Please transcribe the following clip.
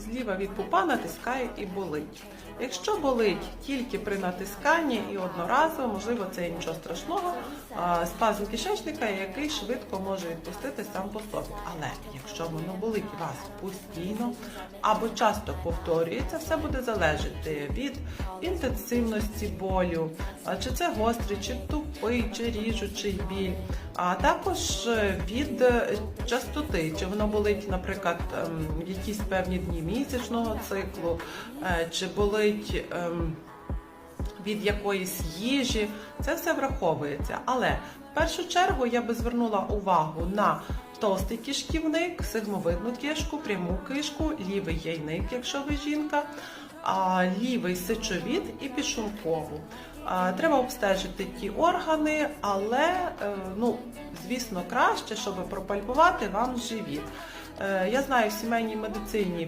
зліва від пупа натискає і болить. Якщо болить тільки при натисканні і одноразово, можливо, це нічого страшного, спазм кишечника, який швидко може відпустити сам по собі. Але якщо воно болить вас постійно або часто повторюється, все буде залежати від інтенсивності болю, чи це гострий, чи тупий, чи ріжучий біль, а також е, від е, частоти, чи воно болить, наприклад, ем, якісь певні дні місячного циклу, е, чи болить. ем, від якоїсь їжі, це все враховується. Але в першу чергу я би звернула увагу на товстий кишківник, сигмовидну кишку, пряму кишку, лівий яйник, якщо ви жінка, лівий сечовід і підшлункову. А, Треба обстежити ті органи, але е, ну, звісно, краще, щоб пропальпувати вам живіт. Е, Я знаю, в сімейній медицині